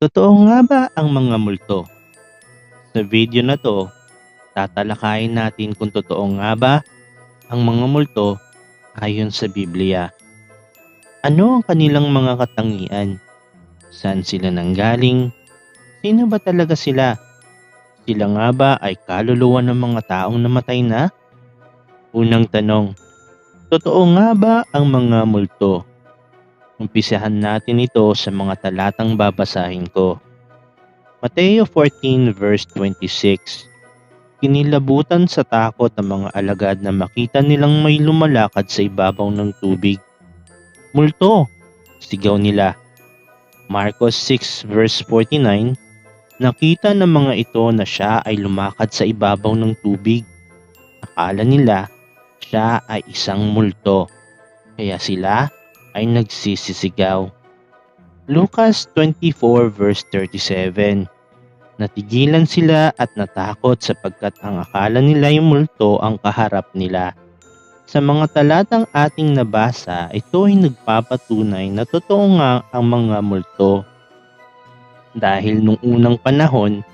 Totoo nga ba ang mga multo? Sa video na to, tatalakayin natin kung totoo nga ba ang mga multo ayon sa Biblia. Ano ang kanilang mga katangian? Saan sila nanggaling? Sino ba talaga sila? Sila nga ba ay kaluluwa ng mga taong namatay na? Unang tanong, totoo nga ba ang mga multo? Umpisahan natin ito sa mga talatang babasahin ko. Mateo 14 verse 26 Kinilabutan sa takot ang mga alagad na makita nilang may lumalakad sa ibabaw ng tubig. Multo! Sigaw nila. Marcos 6 verse 49 Nakita ng mga ito na siya ay lumakad sa ibabaw ng tubig. Akala nila siya ay isang multo. Kaya sila ay nagsisisigaw. Lucas 24 verse 37 Natigilan sila at natakot sapagkat ang akala nila yung multo ang kaharap nila. Sa mga talatang ating nabasa, ito ay nagpapatunay na totoo nga ang mga multo. Dahil nung unang panahon,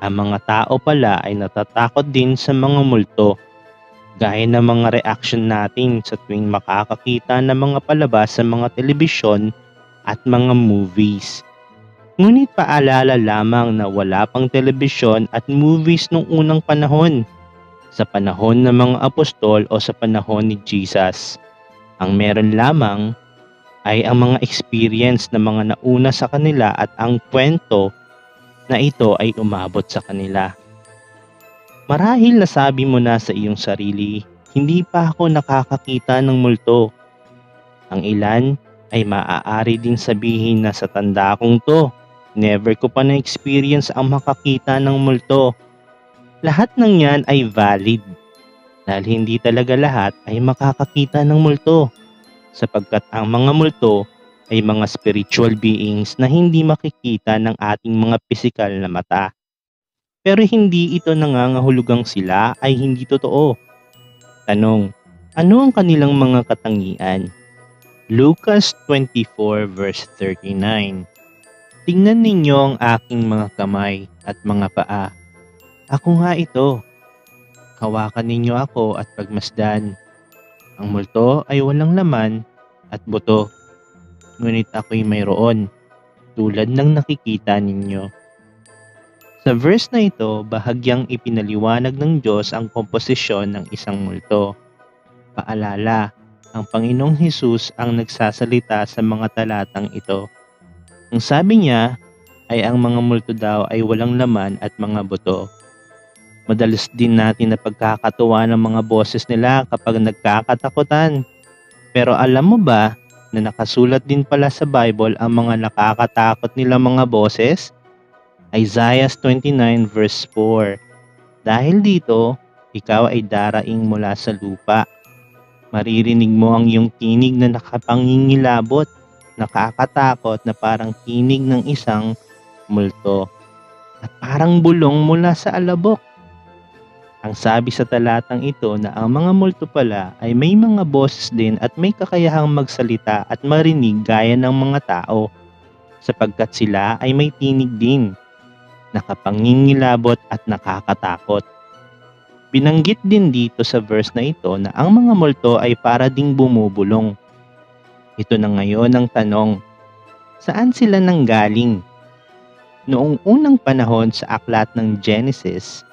ang mga tao pala ay natatakot din sa mga multo. Gaya ng mga reaction natin sa tuwing makakakita ng mga palabas sa mga telebisyon at mga movies. Ngunit paalala lamang na wala pang telebisyon at movies nung unang panahon, sa panahon ng mga apostol o sa panahon ni Jesus. Ang meron lamang ay ang mga experience ng mga nauna sa kanila at ang kwento na ito ay umabot sa kanila. Marahil nasabi mo na sa iyong sarili, hindi pa ako nakakakita ng multo. Ang ilan ay maaari din sabihin na sa tanda kong to, never ko pa na-experience ang makakita ng multo. Lahat ng yan ay valid dahil hindi talaga lahat ay makakakita ng multo sapagkat ang mga multo ay mga spiritual beings na hindi makikita ng ating mga pisikal na mata. Pero hindi ito nangangahulugang sila ay hindi totoo. Tanong, ano ang kanilang mga katangian? Lucas 24 verse 39 Tingnan ninyo ang aking mga kamay at mga paa. Ako nga ito. Hawakan ninyo ako at pagmasdan. Ang multo ay walang laman at buto. Ngunit ako'y mayroon, tulad ng nakikita ninyo. Sa verse na ito, bahagyang ipinaliwanag ng Diyos ang komposisyon ng isang multo. Paalala, ang Panginoong Hesus ang nagsasalita sa mga talatang ito. Ang sabi niya ay ang mga multo daw ay walang laman at mga buto. Madalas din natin na pagkakatuwa ng mga boses nila kapag nagkakatakutan. Pero alam mo ba na nakasulat din pala sa Bible ang mga nakakatakot nila mga boses? Isaiah 29 verse 4 Dahil dito, ikaw ay daraing mula sa lupa. Maririnig mo ang iyong tinig na nakapangingilabot, nakakatakot na parang tinig ng isang multo. At parang bulong mula sa alabok. Ang sabi sa talatang ito na ang mga multo pala ay may mga boses din at may kakayahang magsalita at marinig gaya ng mga tao sapagkat sila ay may tinig din, nakapangingilabot at nakakatakot. Binanggit din dito sa verse na ito na ang mga multo ay para ding bumubulong. Ito na ngayon ang tanong, saan sila nanggaling? Noong unang panahon sa aklat ng Genesis,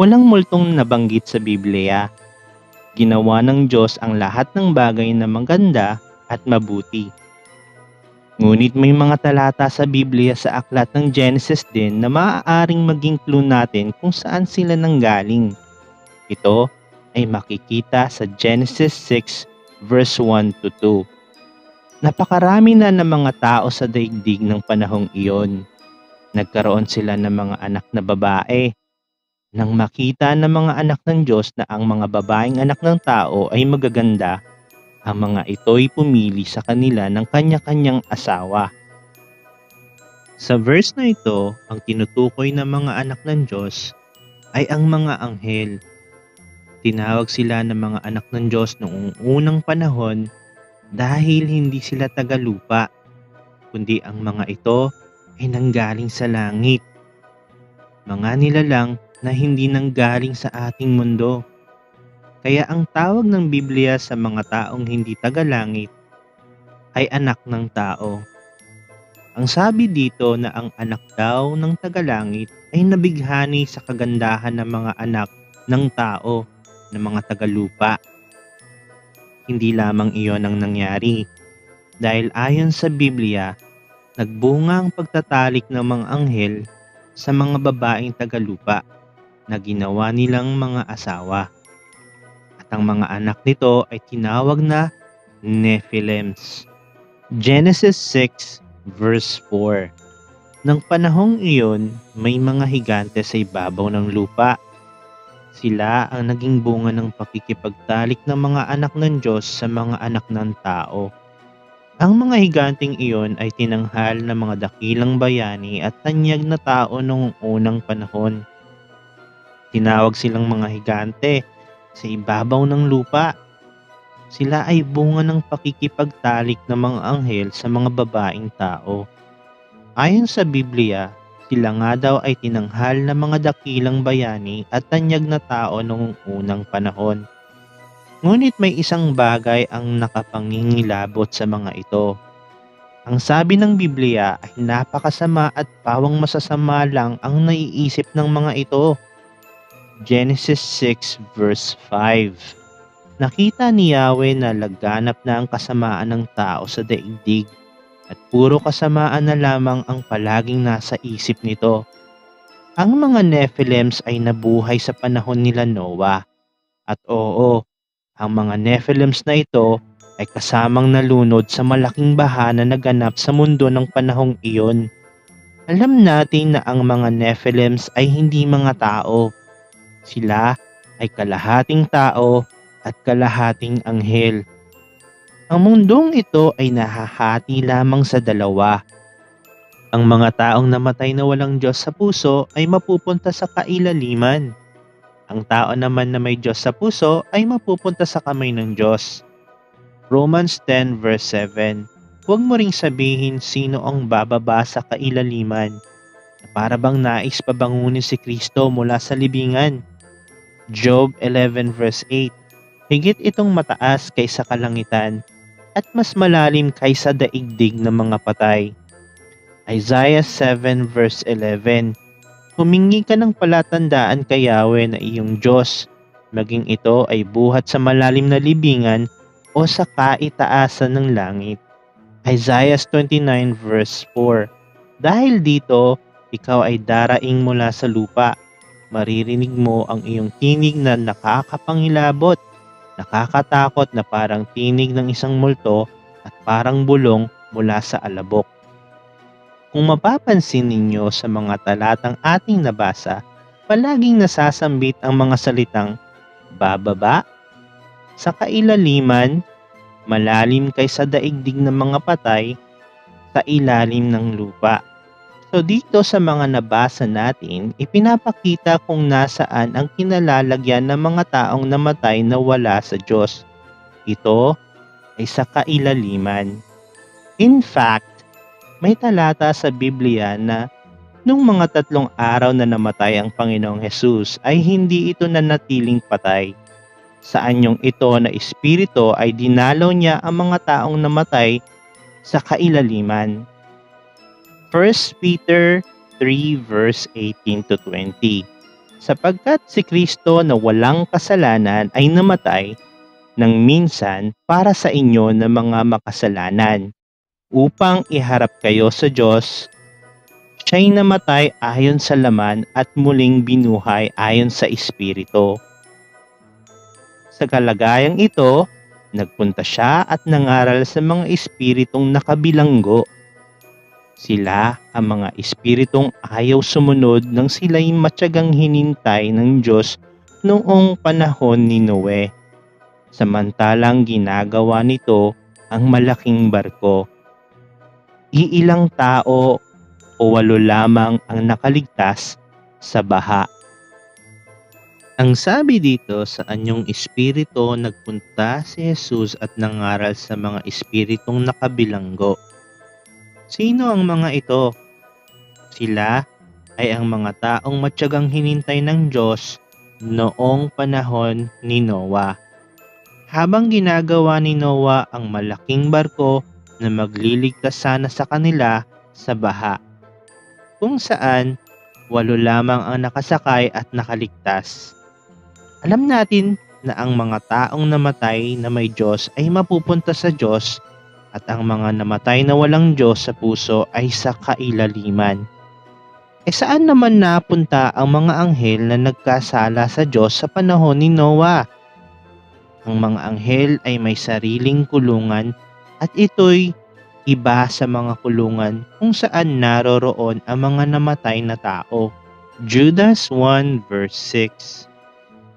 Walang multong nabanggit sa Biblia. Ginawa ng Diyos ang lahat ng bagay na maganda at mabuti. Ngunit may mga talata sa Biblia sa aklat ng Genesis din na maaaring maging clue natin kung saan sila nanggaling. Ito ay makikita sa Genesis 6 verse 1 to 2. Napakarami na ng mga tao sa daigdig ng panahong iyon. Nagkaroon sila ng mga anak na babae nang makita ng mga anak ng Diyos na ang mga babaeng anak ng tao ay magaganda, ang mga ito'y pumili sa kanila ng kanya-kanyang asawa. Sa verse na ito, ang tinutukoy ng mga anak ng Diyos ay ang mga anghel. Tinawag sila ng mga anak ng Diyos noong unang panahon dahil hindi sila tagalupa, kundi ang mga ito ay nanggaling sa langit. Mga nilalang na hindi nanggaling sa ating mundo. Kaya ang tawag ng Biblia sa mga taong hindi tagalangit ay anak ng tao. Ang sabi dito na ang anak daw ng tagalangit ay nabighani sa kagandahan ng mga anak ng tao ng mga tagalupa. Hindi lamang iyon ang nangyari dahil ayon sa Biblia, nagbunga ang pagtatalik ng mga anghel sa mga babaeng tagalupa na ginawa nilang mga asawa. Ang mga anak nito ay tinawag na Nephilims. Genesis 6 verse 4 Nang panahong iyon, may mga higante sa ibabaw ng lupa. Sila ang naging bunga ng pakikipagtalik ng mga anak ng Diyos sa mga anak ng tao. Ang mga higanting iyon ay tinanghal ng mga dakilang bayani at tanyag na tao noong unang panahon. Tinawag silang mga higante sa ibabaw ng lupa. Sila ay bunga ng pakikipagtalik ng mga anghel sa mga babaeng tao. Ayon sa Biblia, sila nga daw ay tinanghal ng mga dakilang bayani at tanyag na tao noong unang panahon. Ngunit may isang bagay ang nakapangingilabot sa mga ito. Ang sabi ng Biblia ay napakasama at pawang masasama lang ang naiisip ng mga ito. Genesis 6 verse 5 Nakita ni Yahweh na laganap na ang kasamaan ng tao sa daigdig at puro kasamaan na lamang ang palaging nasa isip nito. Ang mga Nephilims ay nabuhay sa panahon nila Noah. At oo, ang mga Nephilims na ito ay kasamang nalunod sa malaking baha na naganap sa mundo ng panahong iyon. Alam natin na ang mga Nephilims ay hindi mga tao. Sila ay kalahating tao at kalahating anghel. Ang mundong ito ay nahahati lamang sa dalawa. Ang mga taong namatay na walang Diyos sa puso ay mapupunta sa kailaliman. Ang tao naman na may Diyos sa puso ay mapupunta sa kamay ng Diyos. Romans 10 verse 7 Huwag mo ring sabihin sino ang bababa sa kailaliman. Para bang nais pabangunin si Kristo mula sa libingan. Job 11 verse 8 Higit itong mataas kaysa kalangitan at mas malalim kaysa daigdig ng mga patay. Isaiah 7 verse 11 Humingi ka ng palatandaan kay Yahweh na iyong Diyos, maging ito ay buhat sa malalim na libingan o sa kaitaasan ng langit. Isaiah 29 verse 4 Dahil dito, ikaw ay daraing mula sa lupa. Maririnig mo ang iyong tinig na nakakapangilabot nakakatakot na parang tinig ng isang multo at parang bulong mula sa alabok. Kung mapapansin ninyo sa mga talatang ating nabasa, palaging nasasambit ang mga salitang bababa, sa kailaliman, malalim kaysa daigdig ng mga patay, sa ilalim ng lupa. So dito sa mga nabasa natin, ipinapakita kung nasaan ang kinalalagyan ng mga taong namatay na wala sa Diyos. Ito ay sa kailaliman. In fact, may talata sa Biblia na nung mga tatlong araw na namatay ang Panginoong Hesus ay hindi ito nanatiling patay. Sa anyong ito na espiritu ay dinalaw niya ang mga taong namatay sa kailaliman 1 Peter 3 verse 18 to 20. Sapagkat si Kristo na walang kasalanan ay namatay ng minsan para sa inyo na mga makasalanan upang iharap kayo sa Diyos. Siya'y namatay ayon sa laman at muling binuhay ayon sa Espiritu. Sa kalagayang ito, nagpunta siya at nangaral sa mga espiritong nakabilanggo sila ang mga espiritong ayaw sumunod nang sila'y matyagang hinintay ng Diyos noong panahon ni Noe. Samantalang ginagawa nito ang malaking barko. Iilang tao o walo lamang ang nakaligtas sa baha. Ang sabi dito sa anyong espiritu nagpunta si Jesus at nangaral sa mga espiritong nakabilanggo Sino ang mga ito? Sila ay ang mga taong matyagang hinintay ng Diyos noong panahon ni Noah. Habang ginagawa ni Noah ang malaking barko na magliligtas sana sa kanila sa baha, kung saan walo lamang ang nakasakay at nakaligtas. Alam natin na ang mga taong namatay na may Diyos ay mapupunta sa Diyos at ang mga namatay na walang Diyos sa puso ay sa kailaliman. E saan naman napunta ang mga anghel na nagkasala sa Diyos sa panahon ni Noah? Ang mga anghel ay may sariling kulungan at ito'y iba sa mga kulungan kung saan naroroon ang mga namatay na tao. Judas 1 verse 6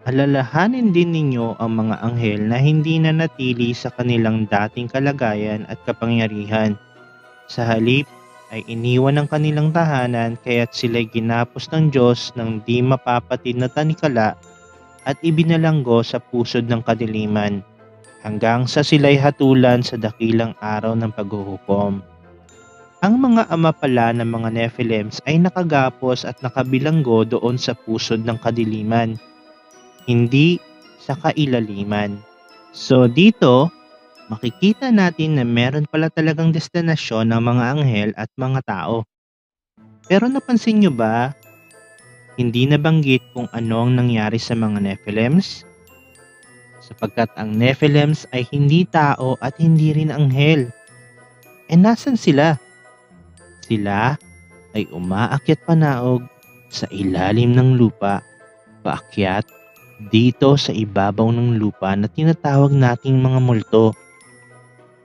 Alalahanin din ninyo ang mga anghel na hindi na natili sa kanilang dating kalagayan at kapangyarihan. Sa halip ay iniwan ng kanilang tahanan kaya't sila'y ginapos ng Diyos ng di mapapatid na tanikala at ibinalanggo sa pusod ng kadiliman hanggang sa sila'y hatulan sa dakilang araw ng paghuhukom. Ang mga ama pala ng mga Nephilims ay nakagapos at nakabilanggo doon sa pusod ng kadiliman hindi sa kailaliman. So dito, makikita natin na meron pala talagang destinasyon ng mga anghel at mga tao. Pero napansin nyo ba, hindi nabanggit kung ano ang nangyari sa mga Nephilims? Sapagkat ang Nephilims ay hindi tao at hindi rin anghel. E nasan sila? Sila ay umaakyat panaog sa ilalim ng lupa, paakyat dito sa ibabaw ng lupa na tinatawag nating mga multo.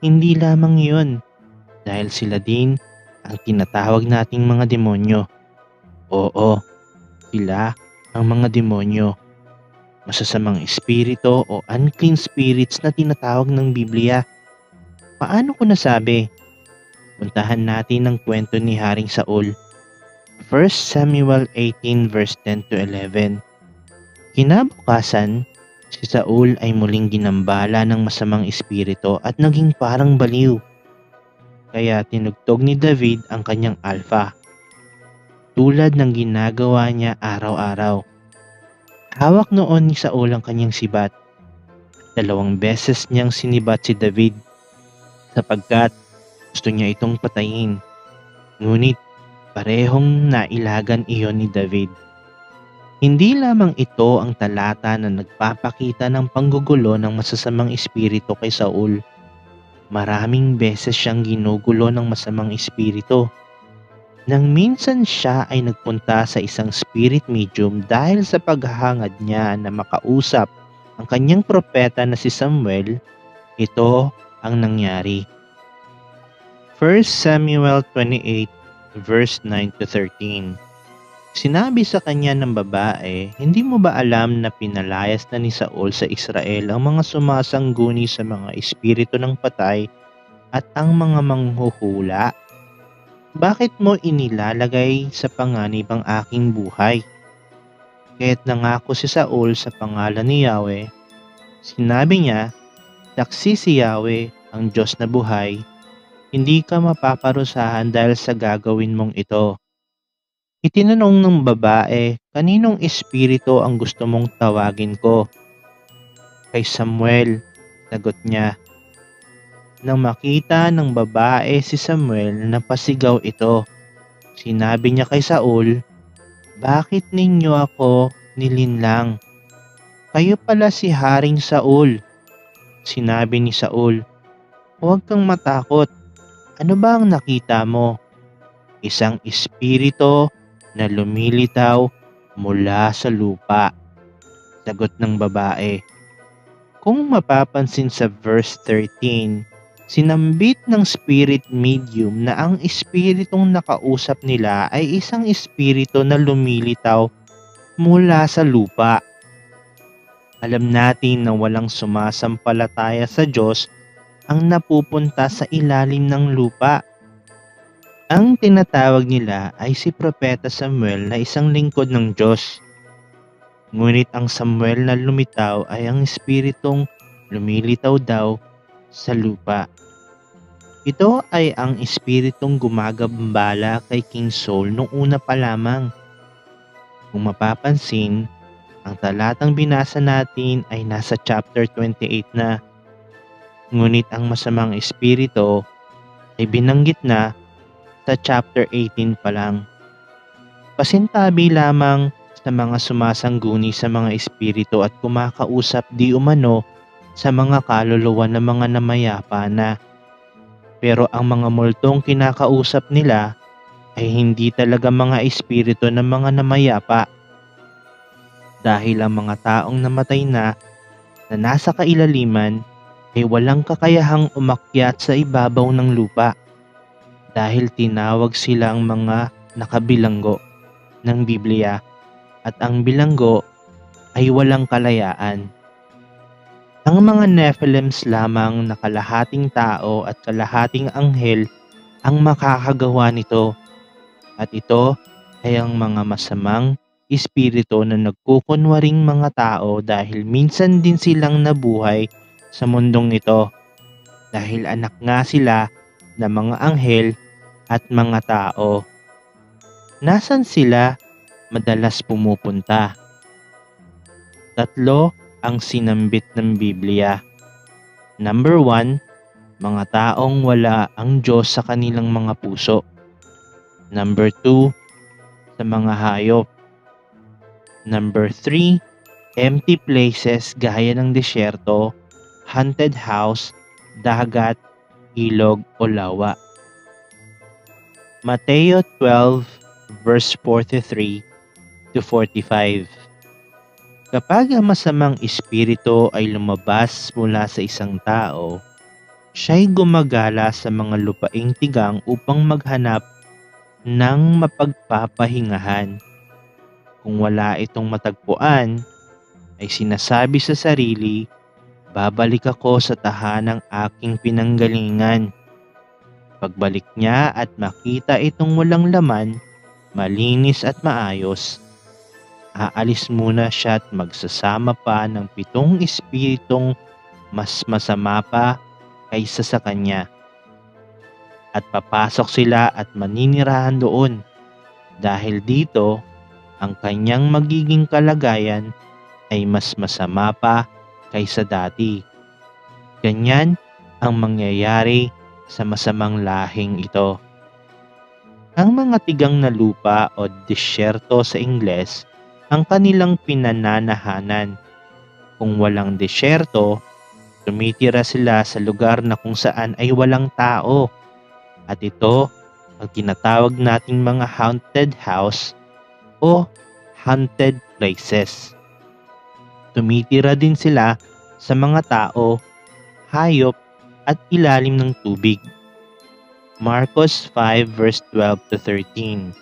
Hindi lamang yun, dahil sila din ang tinatawag nating mga demonyo. Oo, sila ang mga demonyo. Masasamang espiritu o unclean spirits na tinatawag ng Biblia. Paano ko nasabi? Puntahan natin ang kwento ni Haring Saul. 1 Samuel 18 verse 10 to 11. Kinabukasan, si Saul ay muling ginambala ng masamang espiritu at naging parang baliw. Kaya tinugtog ni David ang kanyang alpha. Tulad ng ginagawa niya araw-araw. Hawak noon ni Saul ang kanyang sibat. Dalawang beses niyang sinibat si David sapagkat gusto niya itong patayin. Ngunit parehong nailagan iyon ni David. Hindi lamang ito ang talata na nagpapakita ng panggugulo ng masasamang espiritu kay Saul. Maraming beses siyang ginugulo ng masamang espiritu. Nang minsan siya ay nagpunta sa isang spirit medium dahil sa paghahangad niya na makausap ang kanyang propeta na si Samuel, ito ang nangyari. 1 Samuel 28 verse 9 to 13 Sinabi sa kanya ng babae, Hindi mo ba alam na pinalayas na ni Saul sa Israel ang mga sumasangguni sa mga espiritu ng patay at ang mga manghuhula? Bakit mo inilalagay sa panganib ang aking buhay? Kaya't nangako si Saul sa pangalan ni Yahweh, sinabi niya, Taksi si Yahweh, ang Diyos na buhay, hindi ka mapaparusahan dahil sa gagawin mong ito Itinanong ng babae, kaninong espiritu ang gusto mong tawagin ko? Kay Samuel, sagot niya. Nang makita ng babae si Samuel na pasigaw ito, sinabi niya kay Saul, Bakit ninyo ako nilinlang? Kayo pala si Haring Saul. Sinabi ni Saul, Huwag kang matakot. Ano ba ang nakita mo? Isang espiritu na lumilitaw mula sa lupa. Sagot ng babae. Kung mapapansin sa verse 13, sinambit ng spirit medium na ang espiritong nakausap nila ay isang espiritu na lumilitaw mula sa lupa. Alam natin na walang sumasampalataya sa Diyos ang napupunta sa ilalim ng lupa ang tinatawag nila ay si Propeta Samuel na isang lingkod ng Diyos. Ngunit ang Samuel na lumitaw ay ang espiritong lumilitaw daw sa lupa. Ito ay ang espiritong gumagambala kay King Saul nung una pa lamang. Kung mapapansin, ang talatang binasa natin ay nasa chapter 28 na. Ngunit ang masamang espiritu ay binanggit na sa chapter 18 pa lang. Pasintabi lamang sa mga sumasangguni sa mga espiritu at kumakausap di umano sa mga kaluluwa ng mga namayapa na. Pero ang mga multong kinakausap nila ay hindi talaga mga espiritu ng mga namayapa. Dahil ang mga taong namatay na na nasa kailaliman ay walang kakayahang umakyat sa ibabaw ng lupa dahil tinawag silang mga nakabilanggo ng Biblia at ang bilanggo ay walang kalayaan. Ang mga Nephilims lamang na kalahating tao at kalahating anghel ang makakagawa nito at ito ay ang mga masamang espiritu na nagkukunwaring mga tao dahil minsan din silang nabuhay sa mundong ito dahil anak nga sila ng mga anghel at mga tao. Nasaan sila madalas pumupunta? Tatlo ang sinambit ng Biblia. Number one, mga taong wala ang Diyos sa kanilang mga puso. Number two, sa mga hayop. Number three, empty places gaya ng disyerto, haunted house, dagat, ilog o lawa. Mateo 12 verse 43 to 45 Kapag ang masamang espiritu ay lumabas mula sa isang tao, siya'y gumagala sa mga lupaing tigang upang maghanap ng mapagpapahingahan. Kung wala itong matagpuan, ay sinasabi sa sarili, babalik ako sa tahanang aking pinanggalingan. Pagbalik niya at makita itong walang laman, malinis at maayos, aalis muna siya at magsasama pa ng pitong espiritong mas masama pa kaysa sa kanya. At papasok sila at maninirahan doon dahil dito ang kanyang magiging kalagayan ay mas masama pa kaysa dati. Ganyan ang mangyayari sa masamang lahing ito. Ang mga tigang na lupa o disyerto sa Ingles ang kanilang pinananahanan. Kung walang desyerto, tumitira sila sa lugar na kung saan ay walang tao. At ito ang tinatawag nating mga haunted house o haunted places. Tumitira din sila sa mga tao, hayop at ilalim ng tubig. Marcos 5 verse 12 to 13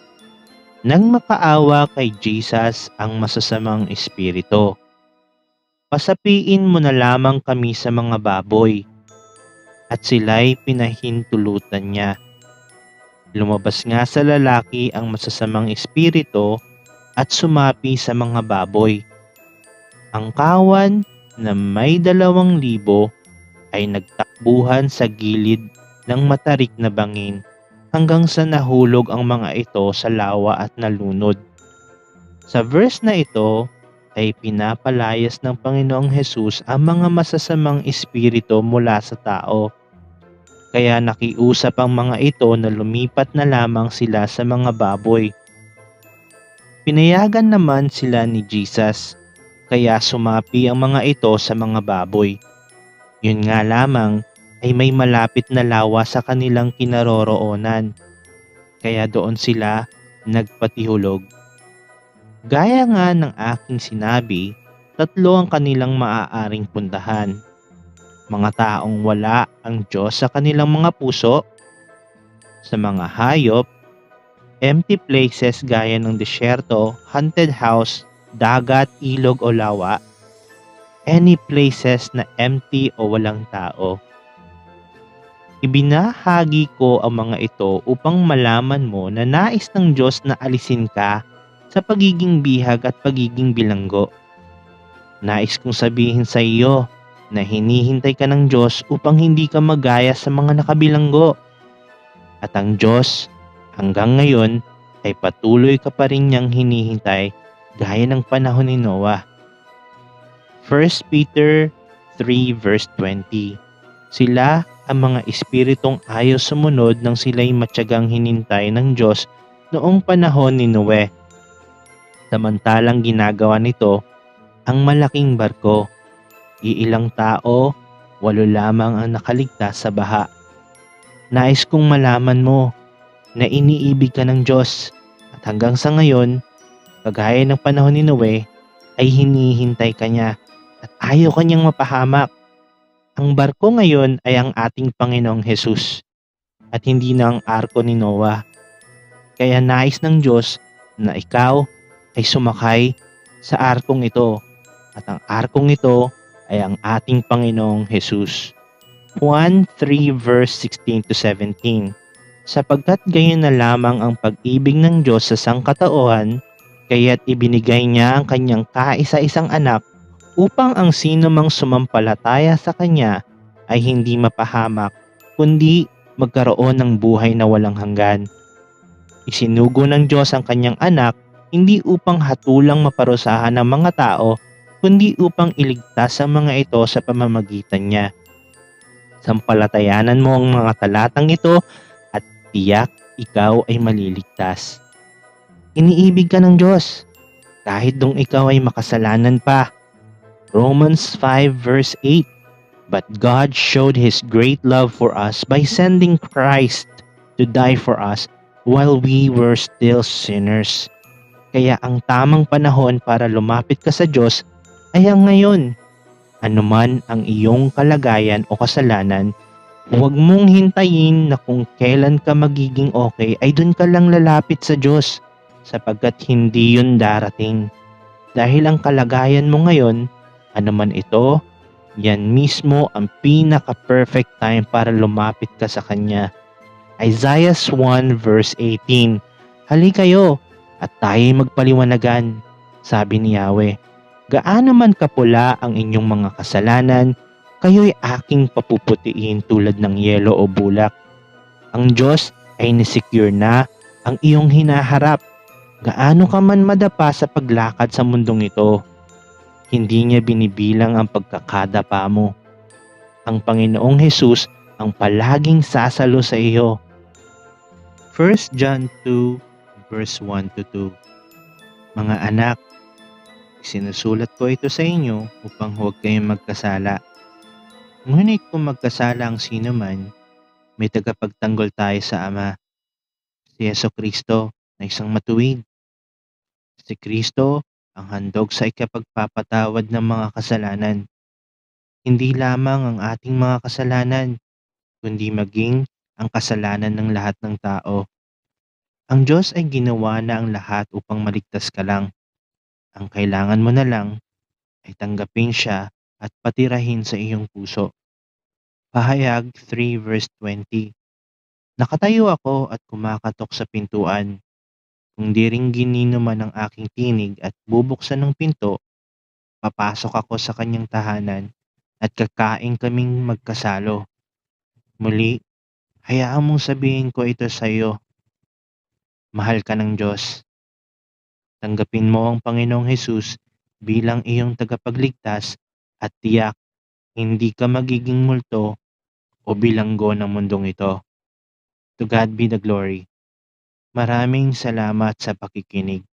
nang makaawa kay Jesus ang masasamang espiritu. Pasapiin mo na lamang kami sa mga baboy. At sila'y pinahintulutan niya. Lumabas nga sa lalaki ang masasamang espiritu at sumapi sa mga baboy. Ang kawan na may dalawang libo ay nagtakbuhan sa gilid ng matarik na bangin hanggang sa nahulog ang mga ito sa lawa at nalunod. Sa verse na ito ay pinapalayas ng Panginoong Hesus ang mga masasamang espiritu mula sa tao. Kaya nakiusap ang mga ito na lumipat na lamang sila sa mga baboy. Pinayagan naman sila ni Jesus, kaya sumapi ang mga ito sa mga baboy. Yun nga lamang ay may malapit na lawa sa kanilang kinaroroonan. Kaya doon sila nagpatihulog. Gaya nga ng aking sinabi, tatlo ang kanilang maaaring puntahan. Mga taong wala ang Diyos sa kanilang mga puso, sa mga hayop, empty places gaya ng disyerto, haunted house, dagat, ilog o lawa, any places na empty o walang tao Ibinahagi ko ang mga ito upang malaman mo na nais ng Diyos na alisin ka sa pagiging bihag at pagiging bilanggo. Nais kong sabihin sa iyo na hinihintay ka ng Diyos upang hindi ka magaya sa mga nakabilanggo. At ang Diyos hanggang ngayon ay patuloy ka pa rin niyang hinihintay gaya ng panahon ni Noah. 1 Peter 3 verse 20 Sila ang mga espiritong ayaw sumunod nang sila'y matyagang hinintay ng Diyos noong panahon ni Noe. Samantalang ginagawa nito ang malaking barko. Iilang tao, walo lamang ang nakaligtas sa baha. Nais kong malaman mo na iniibig ka ng Diyos at hanggang sa ngayon, kagaya ng panahon ni Noe, ay hinihintay ka niya at ayaw kanyang mapahamak. Ang barko ngayon ay ang ating Panginoong Hesus at hindi na ang arko ni Noah. Kaya nais ng Diyos na ikaw ay sumakay sa arkong ito at ang arkong ito ay ang ating Panginoong Hesus. Juan 3 verse 16 to 17 Sapagkat gayon na lamang ang pag-ibig ng Diyos sa sangkatauhan, kaya't ibinigay niya ang kanyang kaisa-isang anak upang ang sino mang sumampalataya sa Kanya ay hindi mapahamak, kundi magkaroon ng buhay na walang hanggan. Isinugo ng Diyos ang Kanyang anak hindi upang hatulang maparusahan ng mga tao, kundi upang iligtas ang mga ito sa pamamagitan niya. Sampalatayanan mo ang mga talatang ito at tiyak ikaw ay maliligtas. Iniibig ka ng Diyos kahit dong ikaw ay makasalanan pa Romans 5 verse 8 But God showed His great love for us by sending Christ to die for us while we were still sinners. Kaya ang tamang panahon para lumapit ka sa Diyos ay ang ngayon. Anuman ang iyong kalagayan o kasalanan, huwag mong hintayin na kung kailan ka magiging okay ay dun ka lang lalapit sa Diyos sapagkat hindi yun darating. Dahil ang kalagayan mo ngayon ano man ito, yan mismo ang pinaka-perfect time para lumapit ka sa Kanya. Isaiah 1 verse 18 Hali kayo at tayo'y magpaliwanagan, sabi ni Yahweh. Gaano man kapula ang inyong mga kasalanan, kayo'y aking papuputiin tulad ng yelo o bulak. Ang Diyos ay nisecure na ang iyong hinaharap. Gaano ka man madapa sa paglakad sa mundong ito, hindi niya binibilang ang pagkakadapa mo. Ang Panginoong Hesus ang palaging sasalo sa iyo. 1 John 2 verse 1 to 2 Mga anak, sinusulat ko ito sa inyo upang huwag kayong magkasala. Ngunit kung magkasala ang sino man, may tagapagtanggol tayo sa Ama, si Yeso Kristo na isang matuwid. Si Kristo ang handog sa ikapagpapatawad ng mga kasalanan. Hindi lamang ang ating mga kasalanan, kundi maging ang kasalanan ng lahat ng tao. Ang Diyos ay ginawa na ang lahat upang maligtas ka lang. Ang kailangan mo na lang ay tanggapin siya at patirahin sa iyong puso. Pahayag 3 verse 20 Nakatayo ako at kumakatok sa pintuan. Kung di ring ginino man ang aking tinig at bubuksan ng pinto, papasok ako sa kanyang tahanan at kakain kaming magkasalo. Muli, hayaan mong sabihin ko ito sa iyo. Mahal ka ng Diyos. Tanggapin mo ang Panginoong Hesus bilang iyong tagapagligtas at tiyak hindi ka magiging multo o bilanggo ng mundong ito. To God be the glory. Maraming salamat sa pakikinig.